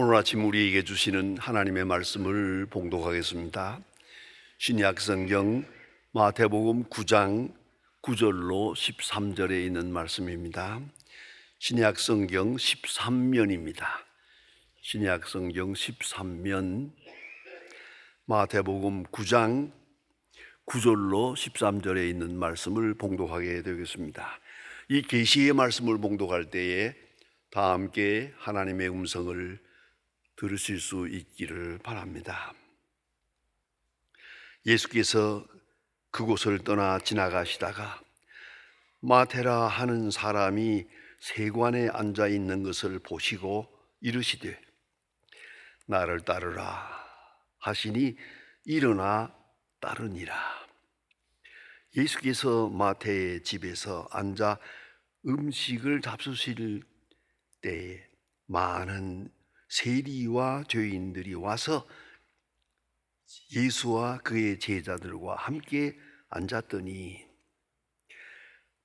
오늘 아침 우리에게 주시는 하나님의 말씀을 봉독하겠습니다. 신약 성경 마태복음 9장 9절로 13절에 있는 말씀입니다. 신약 성경 13면입니다. 신약 성경 13면 마태복음 9장 9절로 13절에 있는 말씀을 봉독하게 되겠습니다. 이 계시의 말씀을 봉독할 때에 다 함께 하나님의 음성을 들으실 수 있기를 바랍니다. 예수께서 그곳을 떠나 지나가시다가 마테라 하는 사람이 세관에 앉아 있는 것을 보시고 이르시되 나를 따르라 하시니 일어나 따르니라. 예수께서 마태의 집에서 앉아 음식을 잡수실 때에 많은 세리와 죄인들이 와서 예수와 그의 제자들과 함께 앉았더니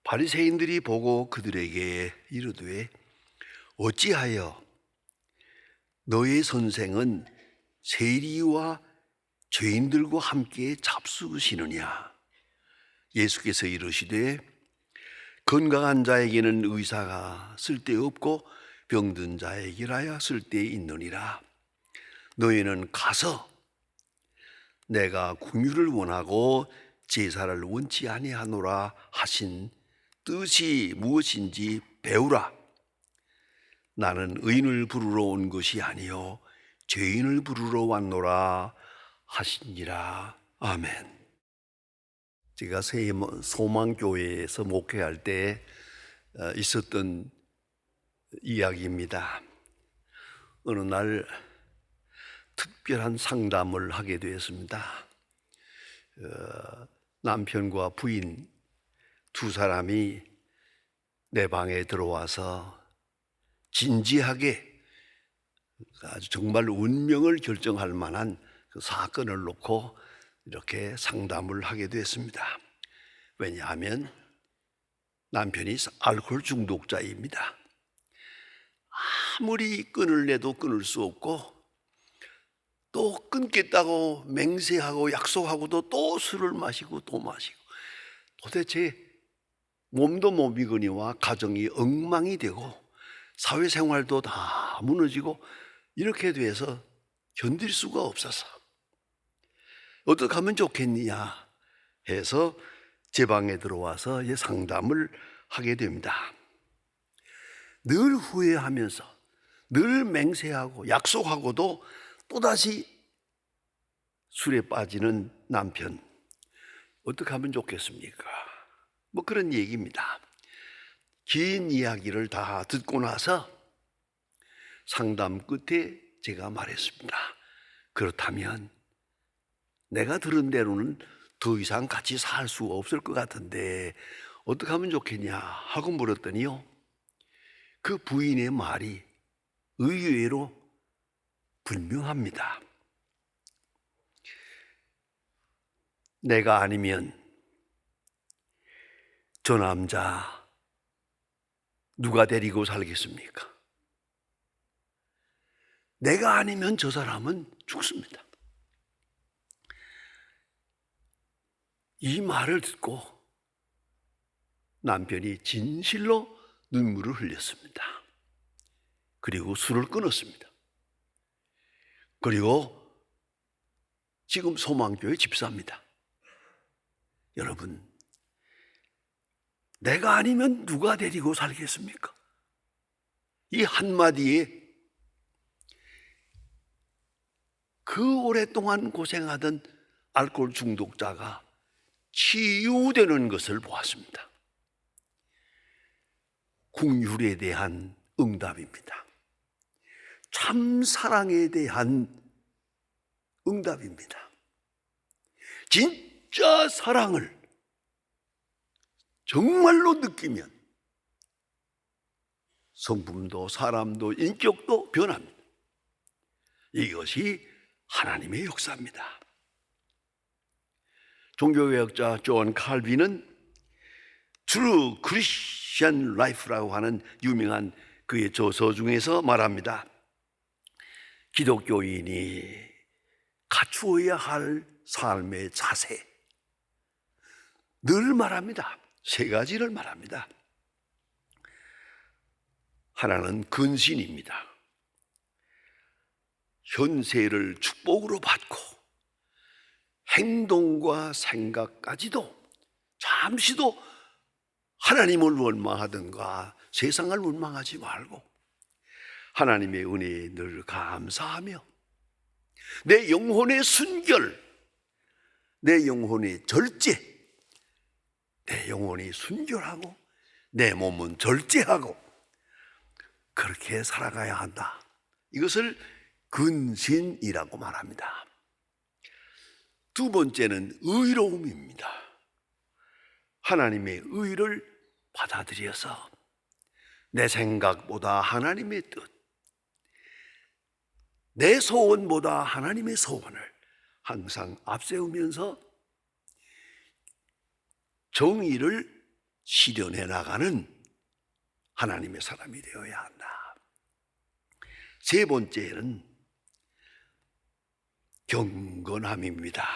바리새인들이 보고 그들에게 이르되 어찌하여 너의 선생은 세리와 죄인들과 함께 잡수시느냐? 예수께서 이르시되 건강한 자에게는 의사가 쓸데없고 병든 자에게라야 쓸데있느니라. 너희는 가서 내가 궁유를 원하고 제사를 원치 아니하노라 하신 뜻이 무엇인지 배우라. 나는 의인을 부르러 온 것이 아니요 죄인을 부르러 왔노라 하시니라. 아멘. 제가 소망교회에서 목회할 때 어, 있었던 이야기입니다. 어느 날 특별한 상담을 하게 되었습니다. 어, 남편과 부인 두 사람이 내 방에 들어와서 진지하게 아주 정말 운명을 결정할 만한 그 사건을 놓고 이렇게 상담을 하게 됐습니다. 왜냐하면 남편이 알코올 중독자입니다. 아무리 끊을 내도 끊을 수 없고 또 끊겠다고 맹세하고 약속하고도 또 술을 마시고 또 마시고 도대체 몸도 몸이거니와 가정이 엉망이 되고 사회생활도 다 무너지고 이렇게 돼서 견딜 수가 없어서 어떻게 하면 좋겠느냐 해서 제 방에 들어와서 상담을 하게 됩니다. 늘 후회하면서 늘 맹세하고 약속하고도 또다시 술에 빠지는 남편. 어떻게 하면 좋겠습니까? 뭐 그런 얘기입니다. 긴 이야기를 다 듣고 나서 상담 끝에 제가 말했습니다. 그렇다면 내가 들은 대로는 더 이상 같이 살 수 없을 것 같은데 어떻게 하면 좋겠냐 하고 물었더니요. 그 부인의 말이 의외로 분명합니다. 내가 아니면 저 남자 누가 데리고 살겠습니까? 내가 아니면 저 사람은 죽습니다. 이 말을 듣고 남편이 진실로 눈물을 흘렸습니다. 그리고 술을 끊었습니다. 그리고 지금 소망교회 집사입니다. 여러분, 내가 아니면 누가 데리고 살겠습니까? 이 한마디에 그 오랫동안 고생하던 알코올 중독자가 치유되는 것을 보았습니다. 궁율에 대한 응답입니다. 참 사랑에 대한 응답입니다. 진짜 사랑을 정말로 느끼면 성품도 사람도 인격도 변합니다. 이것이 하나님의 역사입니다. 종교개혁자 존 칼빈은 True Christian Life라고 하는 유명한 그의 저서 중에서 말합니다. 기독교인이 갖추어야 할 삶의 자세. 늘 말합니다. 세 가지를 말합니다. 하나는 근신입니다. 현세를 축복으로 받고 행동과 생각까지도 잠시도 하나님을 원망하든가 세상을 원망하지 말고 하나님의 은혜에 늘 감사하며 내 영혼의 순결, 내 영혼의 절제, 내 영혼이 순결하고 내 몸은 절제하고 그렇게 살아가야 한다. 이것을 근신이라고 말합니다. 두 번째는 의로움입니다. 하나님의 의를 받아들여서 내 생각보다 하나님의 뜻, 내 소원보다 하나님의 소원을 항상 앞세우면서 정의를 실현해 나가는 하나님의 사람이 되어야 한다. 세 번째는 경건함입니다.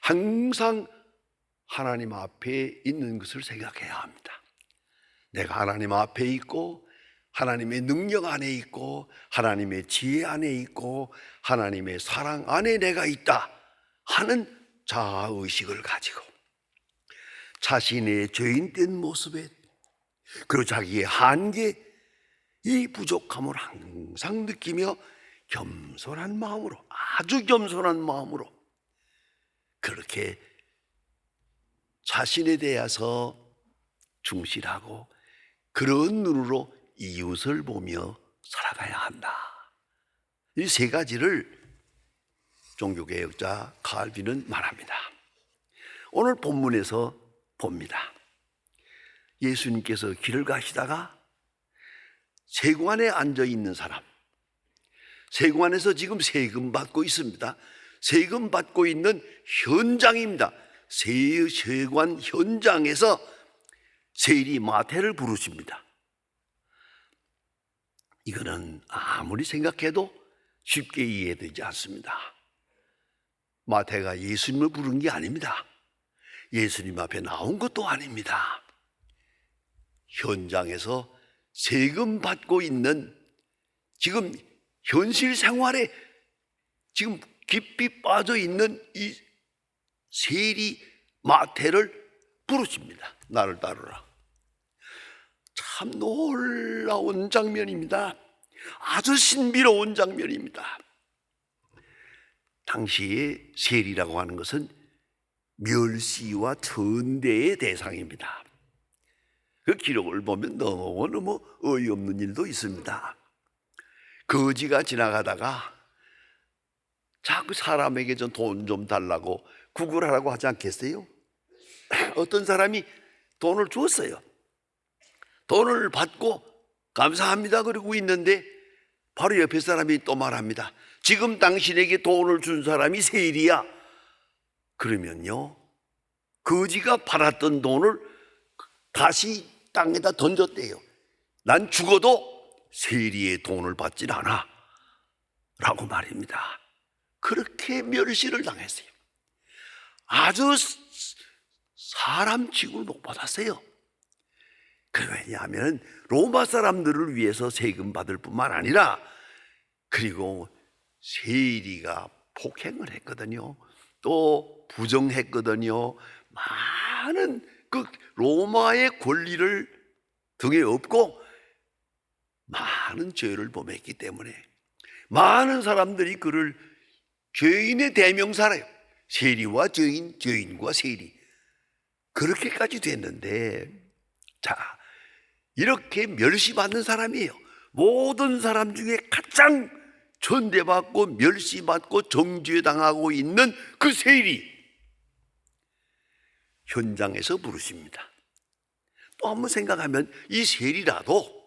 항상 하나님 앞에 있는 것을 생각해야 합니다. 내가 하나님 앞에 있고 하나님의 능력 안에 있고 하나님의 지혜 안에 있고 하나님의 사랑 안에 내가 있다 하는 자아 의식을 가지고 자신의 죄인된 모습에 그리고 자기의 한계 이 부족함을 항상 느끼며 겸손한 마음으로 아주 겸손한 마음으로 그렇게 자신에 대해서 충실하고 그런 눈으로 이웃을 보며 살아가야 한다. 이 세 가지를 종교개혁자 칼빈은 말합니다. 오늘 본문에서 봅니다. 예수님께서 길을 가시다가 세관에 앉아 있는 사람, 세관에서 지금 세금 받고 있습니다. 세금 받고 있는 현장입니다. 세, 세관 현장에서 세리 마태를 부르십니다. 이거는 아무리 생각해도 쉽게 이해되지 않습니다. 마태가 예수님을 부른 게 아닙니다. 예수님 앞에 나온 것도 아닙니다. 현장에서 세금 받고 있는 지금 현실 생활에 지금 깊이 빠져 있는 이 세리 마태를 부르십니다. 나를 따르라. 참 놀라운 장면입니다. 아주 신비로운 장면입니다. 당시에 세리라고 하는 것은 멸시와 천대의 대상입니다. 그 기록을 보면 너무너무 어이없는 일도 있습니다. 거지가 지나가다가 자꾸 사람에게 좀 돈 좀 달라고 구걸하라고 하지 않겠어요? 어떤 사람이 돈을 주었어요. 돈을 받고 감사합니다 그러고 있는데 바로 옆에 사람이 또 말합니다. 지금 당신에게 돈을 준 사람이 세일이야. 그러면요. 거지가 팔았던 돈을 다시 땅에다 던졌대요. 난 죽어도 세리의 돈을 받질 않아. 라고 말입니다. 그렇게 멸시를 당했어요. 아주 사람 취급을 못 받았어요. 그 왜냐하면 로마 사람들을 위해서 세금 받을 뿐만 아니라 그리고 세리가 폭행을 했거든요. 또 부정했거든요. 많은 그 로마의 권리를 등에 업고 많은 죄를 범했기 때문에 많은 사람들이 그를 죄인의 대명사래요. 세리와 죄인, 죄인과 세리. 그렇게까지 됐는데, 자, 이렇게 멸시받는 사람이에요. 모든 사람 중에 가장 천대받고 멸시받고 정죄당하고 있는 그 세리. 현장에서 부르십니다. 또 한번 생각하면 이 세리라도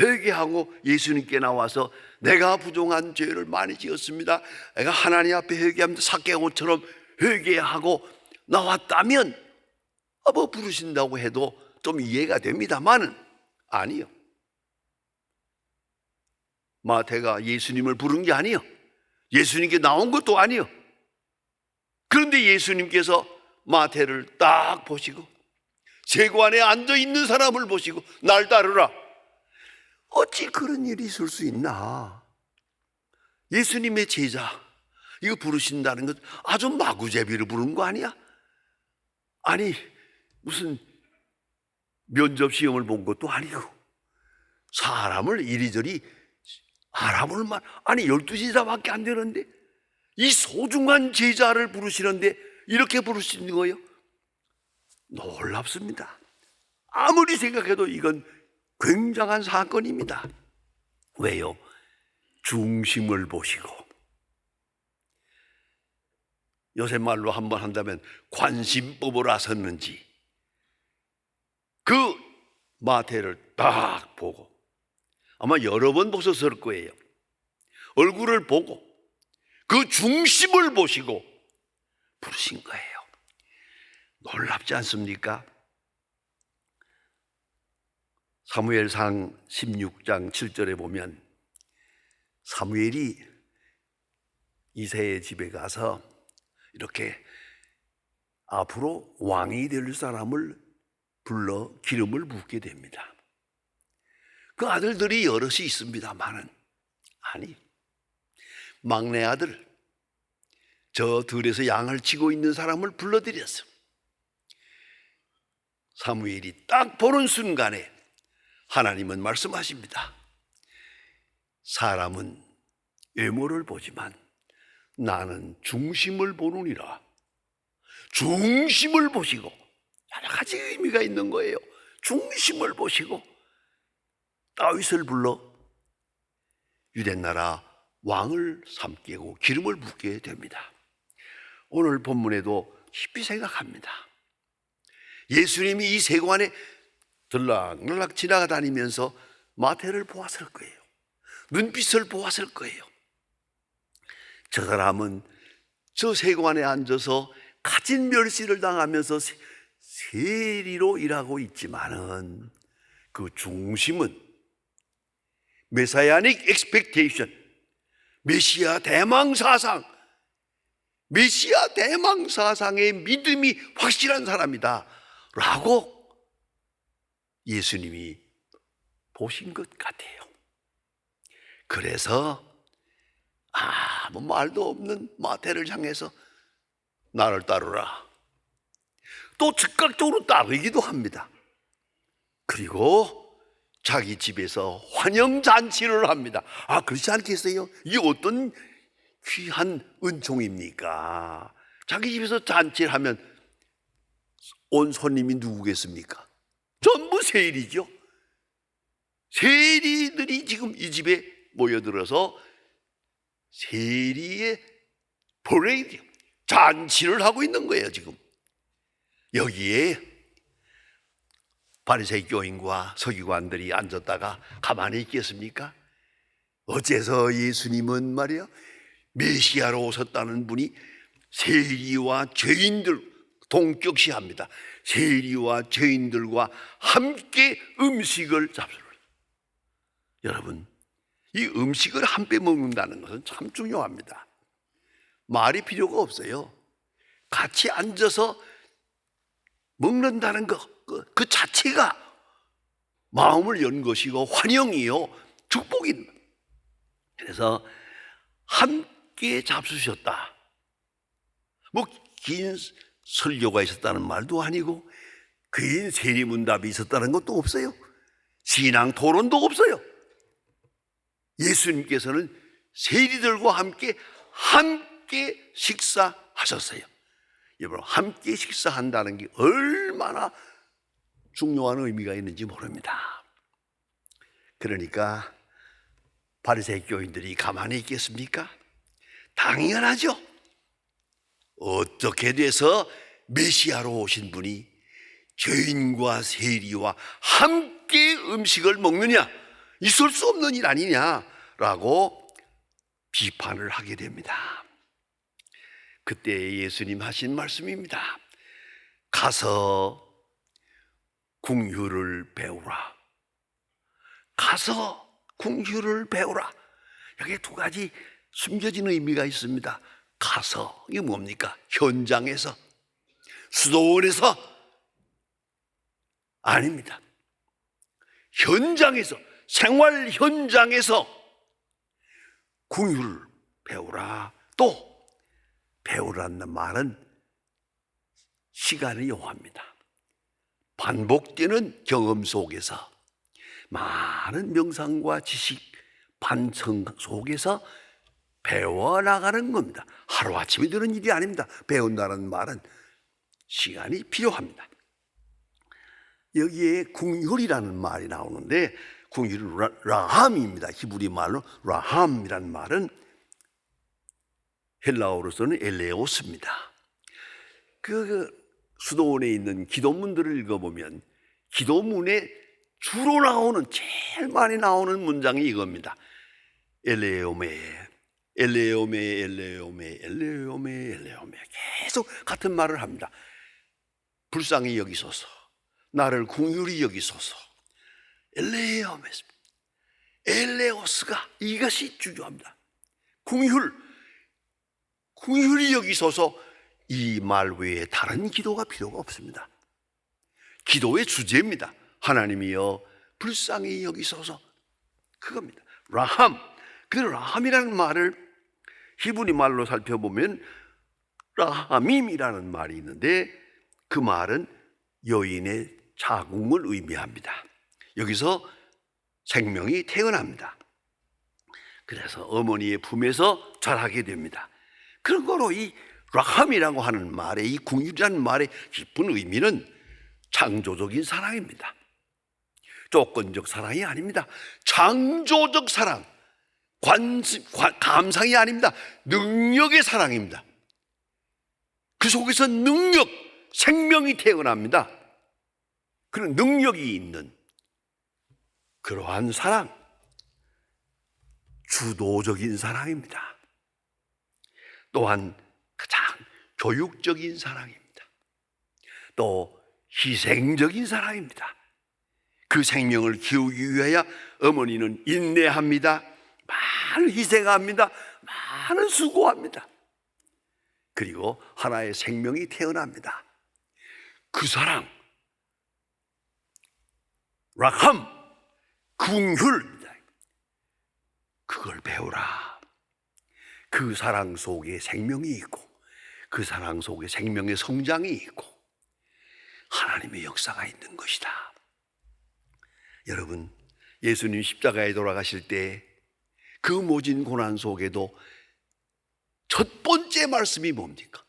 회개하고 예수님께 나와서 내가 부정한 죄를 많이 지었습니다. 내가 하나님 앞에 회개합니다. 사개오처럼 회개하고 나왔다면 아, 뭐 부르신다고 해도 좀 이해가 됩니다만은 아니요. 마태가 예수님을 부른 게 아니요. 예수님께 나온 것도 아니요. 그런데 예수님께서 마태를 딱 보시고 세관에 앉아 있는 사람을 보시고 날 따르라. 어찌 그런 일이 있을 수 있나? 예수님의 제자 이거 부르신다는 것 아주 마구제비를 부르는 거 아니야? 아니 무슨 면접 시험을 본 것도 아니고 사람을 이리저리 알아볼 만 아니 열두 제자밖에 안 되는데 이 소중한 제자를 부르시는데 이렇게 부르시는 거예요? 놀랍습니다. 아무리 생각해도 이건 굉장한 사건입니다. 왜요? 중심을 보시고 요새 말로 한번 한다면 관심법을 아셨는지 그 마태를 딱 보고 아마 여러 번 보셨을 거예요. 얼굴을 보고 그 중심을 보시고 부르신 거예요. 놀랍지 않습니까? 사무엘상 16장 7절에 보면 사무엘이 이세의 집에 가서 이렇게 앞으로 왕이 될 사람을 불러 기름을 붓게 됩니다. 그 아들들이 여럿이 있습니다만은 아니 막내 아들 저 들에서 양을 치고 있는 사람을 불러들였어. 사무엘이 딱 보는 순간에 하나님은 말씀하십니다. 사람은 외모를 보지만 나는 중심을 보느니라. 중심을 보시고 여러 가지 의미가 있는 거예요. 중심을 보시고 다윗을 불러 유대 나라 왕을 삼게고 기름을 붓게 됩니다. 오늘 본문에도 깊이 생각합니다. 예수님이 이 세관에 들락날락 지나다니면서 마태를 보았을 거예요. 눈빛을 보았을 거예요. 저 사람은 저 세관에 앉아서 가진 멸시를 당하면서 세- 세리로 일하고 있지만은 그 중심은 메사야닉 엑스펙테이션 메시아 대망 사상 메시아 대망 사상의 믿음이 확실한 사람이다 라고 예수님이 보신 것 같아요. 그래서 아무 말도 없는 마태를 향해서 나를 따르라. 또 즉각적으로 따르기도 합니다. 그리고 자기 집에서 환영 잔치를 합니다. 아, 그렇지 않겠어요? 이게 어떤 귀한 은총입니까? 자기 집에서 잔치를 하면 온 손님이 누구겠습니까? 전부 세일이죠. 세리들이 지금 이 집에 모여들어서 세리의 퍼레이드, 잔치를 하고 있는 거예요, 지금. 여기에 바리새이 교인과 서기관들이 앉았다가 가만히 있겠습니까? 어째서 예수님은 말이야 메시아로 오셨다는 분이 세리와 죄인들 동격시합니다. 세리와 죄인들과 함께 음식을 잡수를. 여러분, 이 음식을 함께 먹는다는 것은 참 중요합니다. 말이 필요가 없어요. 같이 앉아서 먹는다는 것, 그, 그 자체가 마음을 연 것이고 환영이요, 축복입니다. 그래서 함께 잡수셨다. 뭐 긴 설교가 있었다는 말도 아니고 긴 세리문답이 있었다는 것도 없어요. 신앙 토론도 없어요. 예수님께서는 세리들과 함께 함께 식사하셨어요. 여러분 함께 식사한다는 게 얼마나 중요한 의미가 있는지 모릅니다. 그러니까 바리새이 교인들이 가만히 있겠습니까? 당연하죠. 어떻게 돼서 메시아로 오신 분이 죄인과 세리와 함께 음식을 먹느냐? 있을 수 없는 일 아니냐라고 비판을 하게 됩니다. 그때 예수님 하신 말씀입니다. 가서 궁유를 배우라. 가서 궁유를 배우라. 여기에 두 가지 숨겨진 의미가 있습니다. 가서 이게 뭡니까? 현장에서 수도원에서 아닙니다. 현장에서 생활 현장에서 궁유를 배우라. 또 배우라는 말은 시간을 요합니다. 반복되는 경험 속에서 많은 명상과 지식, 반성 속에서 배워나가는 겁니다. 하루아침에 되는 일이 아닙니다. 배운다는 말은 시간이 필요합니다. 여기에 궁율이라는 말이 나오는데 궁율은 라- 라함입니다. 히브리 말로 라함이라는 말은 헬라어로서는 엘레오스입니다. 그, 그 수도원에 있는 기도문들을 읽어보면 기도문에 주로 나오는 제일 많이 나오는 문장이 이겁니다. 엘레오메, 엘레오메, 엘레오메, 엘레오메, 엘레오메 계속 같은 말을 합니다. 불쌍히 여기소서, 나를 궁휼히 여기소서. 엘레오메, 엘레오스가 이것이 중요합니다. 궁휼, 궁휼히 여기소서 이 말 외에 다른 기도가 필요가 없습니다. 기도의 주제입니다. 하나님이여 불쌍히 여기소서 그겁니다. 라함. 그 라함이라는 말을 히브리 말로 살펴보면 라함임이라는 말이 있는데 그 말은 여인의 자궁을 의미합니다. 여기서 생명이 태어납니다. 그래서 어머니의 품에서 자라게 됩니다. 그런 거로 이 라함이라고 하는 말의 이 궁유라는 말의 깊은 의미는 창조적인 사랑입니다. 조건적 사랑이 아닙니다. 창조적 사랑, 관, 관- 감상이 아닙니다. 능력의 사랑입니다. 그 속에서 능력, 생명이 태어납니다. 그런 능력이 있는 그러한 사랑, 주도적인 사랑입니다. 또한 가장 교육적인 사랑입니다. 또 희생적인 사랑입니다. 그 생명을 키우기 위하여 어머니는 인내합니다. 많은 희생합니다. 많은 수고합니다. 그리고 하나의 생명이 태어납니다. 그 사랑, 락함, 궁휼입니다. 그걸 배우라. 그 사랑 속에 생명이 있고, 그 사랑 속에 생명의 성장이 있고, 하나님의 역사가 있는 것이다. 여러분, 예수님 십자가에 돌아가실 때 그 모진 고난 속에도 첫 번째 말씀이 뭡니까?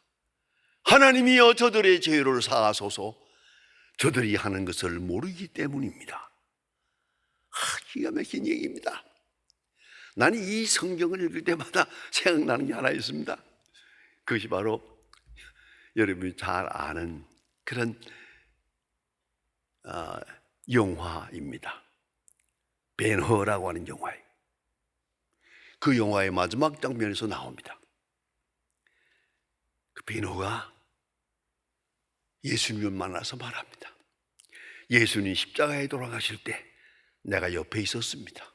하나님이여 저들의 죄를 사하소서 저들이 하는 것을 모르기 때문입니다. 아, 기가 막힌 얘기입니다. 나는 이 성경을 읽을 때마다 생각나는 게 하나 있습니다. 그것이 바로 여러분이 잘 아는 그런 아, 영화입니다. 베너라고 하는 영화예요. 그 영화의 마지막 장면에서 나옵니다. 그 베너가 예수님을 만나서 말합니다. 예수님 십자가에 돌아가실 때 내가 옆에 있었습니다.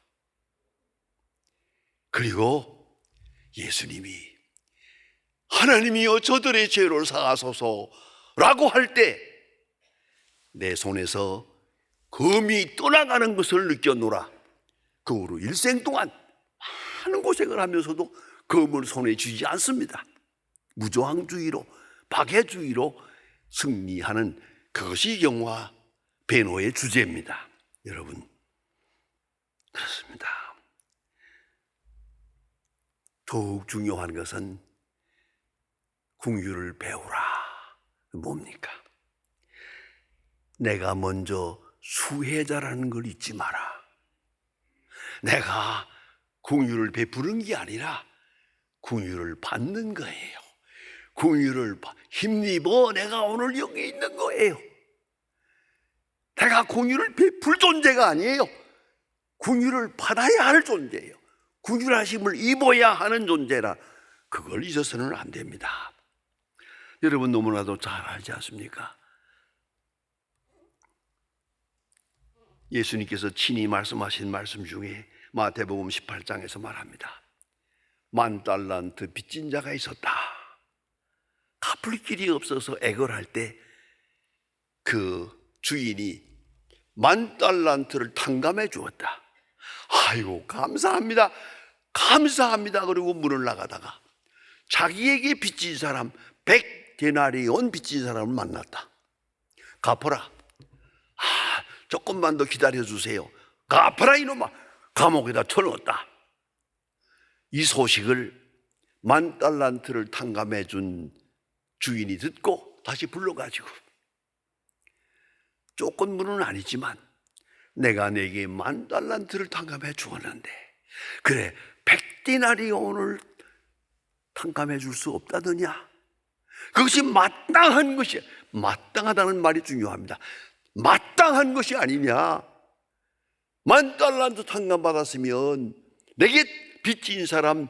그리고 예수님이 하나님이여 저들의 죄를 사하소서라고 할 때 내 손에서 검이 떠나가는 것을 느꼈노라. 그 후로 일생 동안 많은 고생을 하면서도 검을 손에 쥐지 않습니다. 무조항주의로 박해주의로 승리하는 그것이 영화 베노의 주제입니다. 여러분 그렇습니다. 더욱 중요한 것은 궁유를 배우라. 뭡니까? 내가 먼저 수혜자라는 걸 잊지 마라. 내가 궁유를 베푸는 게 아니라 궁유를 받는 거예요. 궁유를 바- 힘입어 내가 오늘 여기 있는 거예요. 내가 궁유를 베풀 존재가 아니에요. 궁유를 받아야 할 존재예요. 궁유하심을 입어야 하는 존재라 그걸 잊어서는 안 됩니다. 여러분 너무나도 잘 알지 않습니까? 예수님께서 친히 말씀하신 말씀 중에 마태복음 18장에서 말합니다. 만 달란트 빚진 자가 있었다. 갚을 길이 없어서 애걸할 때 그 주인이 만 달란트를 탕감해 주었다. 아이고 감사합니다. 감사합니다. 그리고 문을 나가다가 자기에게 빚진 사람 백 데나리온 빚진 사람을 만났다. 갚아라. 아, 조금만 더 기다려 주세요. 갚아라 이놈아. 감옥에다 쳐넣었다. 이 소식을 만 달란트를 탕감해 준 주인이 듣고 다시 불러가지고 조건문은 아니지만 내가 내게 만 달란트를 탕감해 주었는데. 그래 백디나리온을 탕감해 줄 수 없다더냐? 그것이 마땅한 것이 마땅하다는 말이 중요합니다. 마땅한 것이 아니냐? 만 달란트 탕감 받았으면 내게 빚진 사람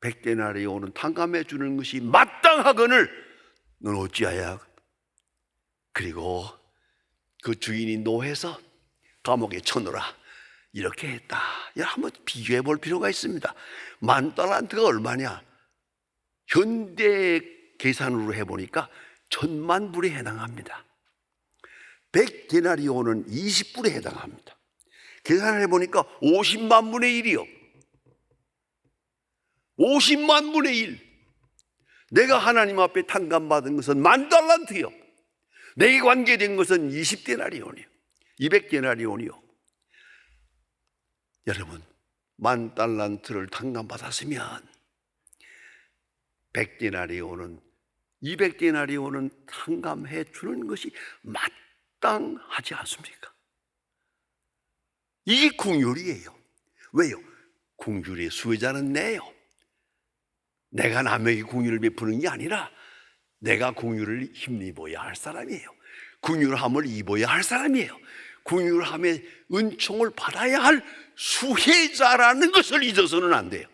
백데나리온은 탕감해 주는 것이 마땅하거늘 넌 어찌하야 그리고 그 주인이 노해서 감옥에 쳐넣어라 이렇게 했다. 야, 한번 비교해 볼 필요가 있습니다. 만 달란트가 얼마냐? 현대 계산으로 해보니까 천만 불에 해당합니다. 백 데나리온은 20불에 해당합니다. 계산을 해보니까 50만 분의 1이요. 50만 분의 1. 내가 하나님 앞에 탕감받은 것은 만 달란트요. 내게 관계된 것은 20데나리온이요. 200데나리온이요. 여러분, 만 달란트를 탕감받았으면 100데나리온은 200데나리온은 탕감해 주는 것이 마땅하지 않습니까? 이게 궁율이에요. 왜요? 궁율의 수혜자는 내요. 내가 남에게 궁율을 베푸는 게 아니라 내가 궁율을 힘입어야 할 사람이에요. 궁율함을 입어야 할 사람이에요. 궁율함의 은총을 받아야 할 수혜자라는 것을 잊어서는 안 돼요.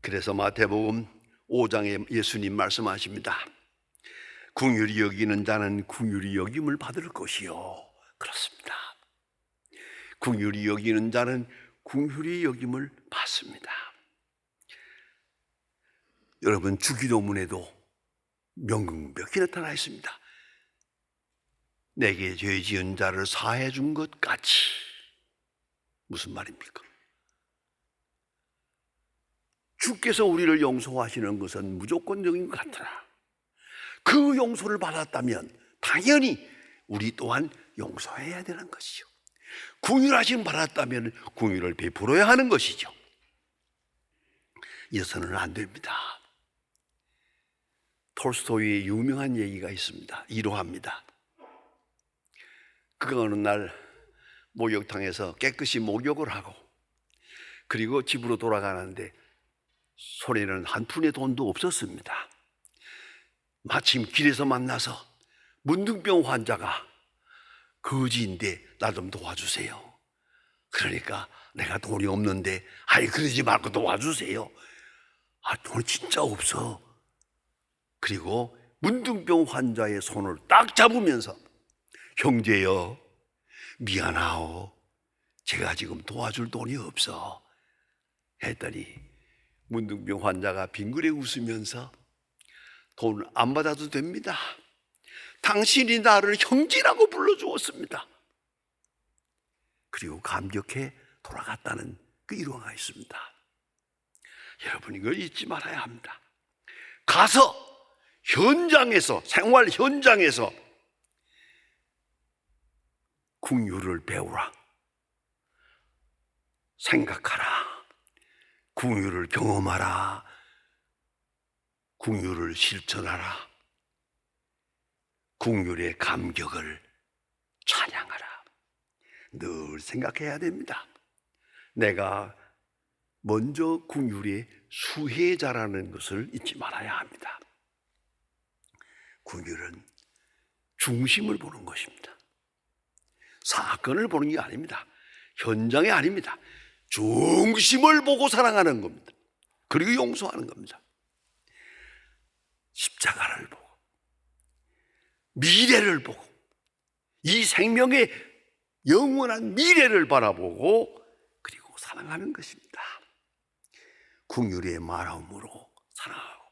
그래서 마태복음 5장에 예수님 말씀하십니다. 궁율이 여기는 자는 궁율이 여김을 받을 것이요. 그렇습니다. 궁율이 여기는 자는 궁율이 여김을 받습니다. 여러분 주기도문에도 명백히 나타나 있습니다. 내게 죄 지은 자를 사해 준 것 같이 무슨 말입니까? 주께서 우리를 용서하시는 것은 무조건적인 것 같으나 그 용서를 받았다면 당연히 우리 또한 용서해야 되는 것이죠. 궁율하심 받았다면 궁율을 베풀어야 하는 것이죠. 이어서는 안 됩니다. 톨스토이의 유명한 얘기가 있습니다. 이러합니다. 그가 어느 날 목욕탕에서 깨끗이 목욕을 하고 그리고 집으로 돌아가는데 손에는 한 푼의 돈도 없었습니다. 마침 길에서 만나서 문둥병 환자가 거지인데 나 좀 도와주세요. 그러니까 내가 돈이 없는데 아이 그러지 말고 도와주세요. 아 돈 진짜 없어. 그리고 문둥병 환자의 손을 딱 잡으면서 형제여 미안하오. 제가 지금 도와줄 돈이 없어. 했더니 문둥병 환자가 빙그레 웃으면서 돈 안 받아도 됩니다. 당신이 나를 형제라고 불러주었습니다. 그리고 감격해 돌아갔다는 그 일화가 있습니다. 여러분 이걸 잊지 말아야 합니다. 가서 현장에서 생활 현장에서 궁유를 배우라. 생각하라. 궁유를 경험하라. 궁유를 실천하라. 궁율의 감격을 찬양하라. 늘 생각해야 됩니다. 내가 먼저 궁율의 수혜자라는 것을 잊지 말아야 합니다. 궁율은 중심을 보는 것입니다. 사건을 보는 게 아닙니다. 현장이 아닙니다. 중심을 보고 사랑하는 겁니다. 그리고 용서하는 겁니다. 십자가를 보고 미래를 보고 이 생명의 영원한 미래를 바라보고 그리고 사랑하는 것입니다. 궁유리의 마음으로 사랑하고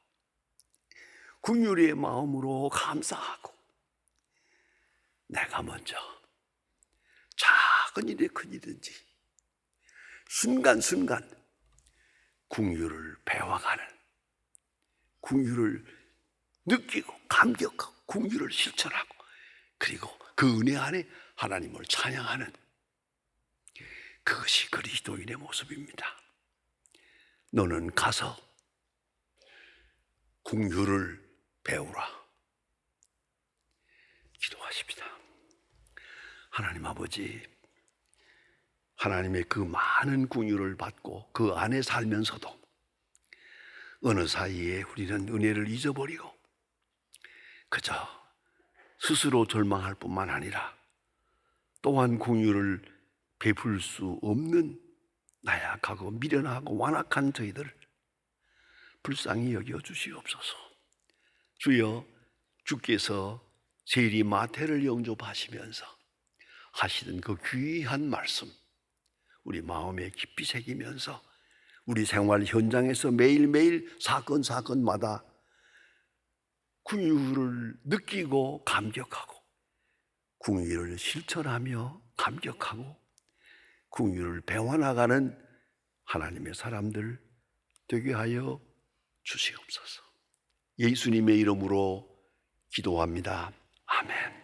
궁유리의 마음으로 감사하고 내가 먼저 작은 일에 큰 일든지 순간순간 궁유를 배워가는 궁유를 느끼고 감격하고 궁유를 실천하고 그리고 그 은혜 안에 하나님을 찬양하는 그것이 그리스도인의 모습입니다. 너는 가서 궁유를 배우라. 기도하십니다. 하나님 아버지, 하나님의 그 많은 궁유를 받고 그 안에 살면서도 어느 사이에 우리는 은혜를 잊어버리고 그저 스스로 절망할 뿐만 아니라 또한 궁유를 베풀 수 없는 나약하고 미련하고 완악한 저희들 불쌍히 여겨 주시옵소서. 주여 주께서 세리 마태를 영접하시면서 하시는 그 귀한 말씀 우리 마음에 깊이 새기면서 우리 생활 현장에서 매일매일 사건 사건마다 궁유를 느끼고 감격하고 궁유를 실천하며 감격하고 궁유를 배워나가는 하나님의 사람들 되게 하여 주시옵소서. 예수님의 이름으로 기도합니다. 아멘.